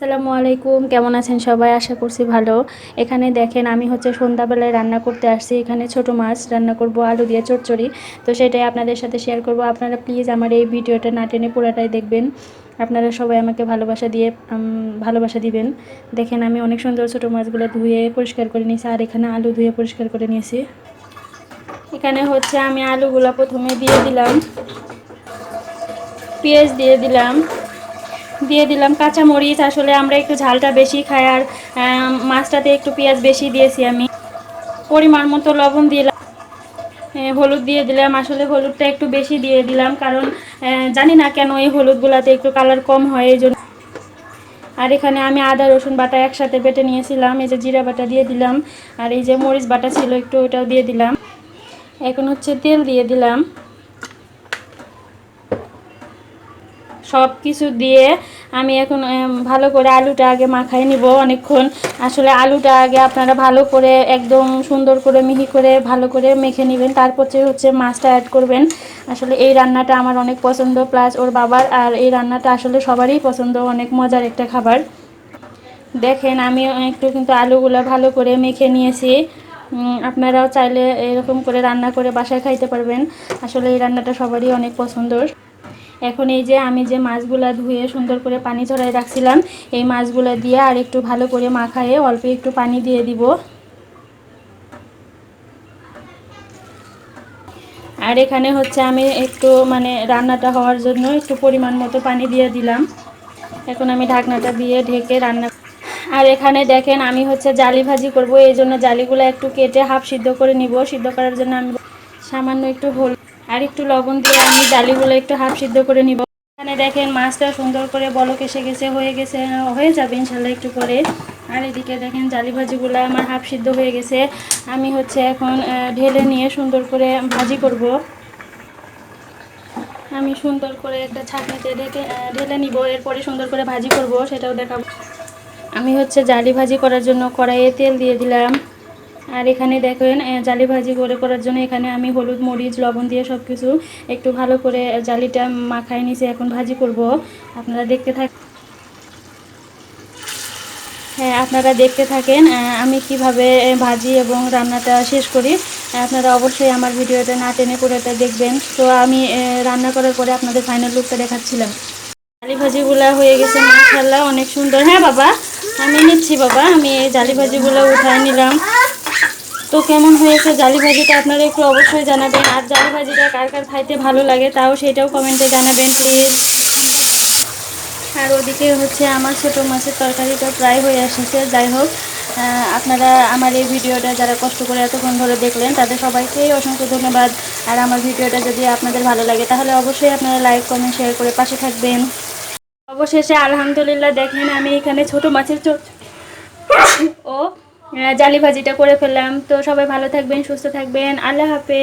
আসসালামু আলাইকুম, কেমন আছেন সবাই? আশা করছি ভালো। এখানে দেখেন, আমি হচ্ছে সন্ধ্যাবেলায় রান্না করতে আসছি। এখানে ছোট মাছ, রান্না করব আলু দিয়ে চচ্চড়ি। তো সেটাই আপনাদের সাথে শেয়ার করব। আপনারা প্লিজ আমার এই ভিডিওটা না টেনে পুরাটাই দেখবেন। আপনারা সবাই আমাকে ভালোবাসা দিয়ে ভালোবাসা দিবেন। দেখেন, আমি অনেক সুন্দর ছোট মাছগুলো ধুয়ে পরিষ্কার করে নিয়েছি। আর এখানে আলু ধুয়ে পরিষ্কার করে নিয়েছি। এখানে হচ্ছে আমি আলুগুলো প্রথমে দিয়ে দিলাম। পেঁয়াজ দিয়ে দিলাম। দিয়ে দিলাম। কাঁচামরিচ, আসলে আমরা একটু ঝালটা বেশি খাই আর মাছটাতে একটু পেঁয়াজ বেশি দিয়েছি আমি। পরিমাণ মতো লবণ দিলাম। হলুদ দিয়ে দিলাম। আসলে হলুদটা একটু বেশি দিয়ে দিলাম কারণ জানি না কেন এই হলুদগুলাতে একটু কালার কম হয়, এই জন্য। আর এখানে আমি আদা, রসুন বাটা একসাথে বেটে নিয়েছিলাম। এই যে জিরা বাটা দিয়ে দিলাম। আর এই যে মরিচ বাটা ছিল, একটু ওটাও দিয়ে দিলাম। এখন হচ্ছে তেল দিয়ে দিলাম। সব কিছু দিয়ে আমি এখন ভালো করে আলুটা আগে মাখাই নিব অনেকক্ষণ। আসলে আলুটা আগে আপনারা ভালো করে একদম সুন্দর করে মিহি করে ভালো করে মেখে নেবেন। তারপর হচ্ছে মাছটা অ্যাড করবেন। আসলে এই রান্নাটা আমার অনেক পছন্দ প্লাস ওর বাবার, আর এই রান্নাটা আসলে সবারই পছন্দ, অনেক মজার একটা খাবার। দেখেন, আমি একটু কিন্তু আলুগুলো ভালো করে মেখে নিয়েছি। আপনারাও চাইলে এরকম করে রান্না করে বাসায় খাইতে পারবেন। আসলে এই রান্নাটা সবারই অনেক পছন্দ এখন এই যে আমি যে মাছগুলা ধুয়ে সুন্দর করে পানি ঝরাই রাখছিলাম, এই মাছগুলো দিয়ে আর একটু ভালো করে মাখায়ে অল্প একটু পানি দিয়ে দিব। আর এখানে হচ্ছে আমি একটু মানে রান্নাটা হওয়ার জন্য একটু পরিমাণ মতো পানি দিয়ে দিলাম। এখন আমি ঢাকনাটা দিয়ে ঢেকে রান্না আর এখানে দেখেন আমি হচ্ছে জালি ভাজি করব, এই জন্য জালিগুলো একটু কেটে হাফ সিদ্ধ করে নিব। সিদ্ধ করার জন্য আমি সামান্য একটু হল আর একটু লবণ দিয়ে আমি ডালিগুলো একটু হাফ সিদ্ধ করে নিব। এখানে দেখেন মাছটা সুন্দর করে বলক এসে গেছে, হয়ে গেছে, হয়ে যাবে ইনশাল্লাহ একটু পরে। আর এদিকে দেখেন জালি ভাজিগুলো আমার হাফ সিদ্ধ হয়ে গেছে। আমি হচ্ছে এখন ঢেলে নিয়ে সুন্দর করে ভাজি করব। আমি সুন্দর করে একটা ছাঁকনিতে ঢেকে ঢেলে নিব, এরপরে সুন্দর করে ভাজি করব, সেটাও দেখাবো। আমি হচ্ছে জালি ভাজি করার জন্য কড়াইয়ে তেল দিয়ে দিলাম। আর এখানে দেখেন জালি ভাজি করে করার জন্য এখানে আমি হলুদ, মরিচ, লবণ দিয়ে সব কিছু একটু ভালো করে জালিটা মাখাই নিয়েছি এখন ভাজি করব। আপনারা দেখতে থাক হ্যাঁ আপনারা দেখতে থাকেন আমি কীভাবে ভাজি এবং রান্নাটা শেষ করি। আপনারা অবশ্যই আমার ভিডিওটা না টেনে পুরোটা দেখবেন। তো আমি রান্না করার পরে আপনাদের ফাইনাল লুকটা দেখাচ্ছিলাম। জালি ভাজিগুলো হয়ে গেছে মাশাল্লাহ অনেক সুন্দর। হ্যাঁ বাবা, আমি নিচ্ছি, বাবা, আমি এই জালি ভাজিগুলো উঠায় নিলাম। তো কেমন হয়েছে? জালি ভাজিটা আপনারা একটু অবশ্যই জানাবেন। আর জালি ভাজিটা কার কার খাইতে ভালো লাগে তাও সেটাও কমেন্টে জানাবেন প্লিজ আর ওদিকে হচ্ছে আমার ছোট মাছের তরকারিটা প্রায় হয়ে এসেছে, যাই হোক আপনারা আমার এই ভিডিওটা যারা কষ্ট করে এতক্ষণ ধরে দেখলেন, তাদের সবাইকেই অসংখ্য ধন্যবাদ। আর আমার ভিডিওটা যদি আপনাদের ভালো লাগে, তাহলে অবশ্যই আপনারা লাইক কমেন্ট শেয়ার করে পাশে থাকবেন। অবশেষে আলহামদুলিল্লাহ দেখেন আমি এখানে ছোট মাছের ও জালি ভাজিটা করে ফেললাম। তো সবাই ভালো থাকবেন সুস্থ থাকবেন। আল্লাহ হাফেজ।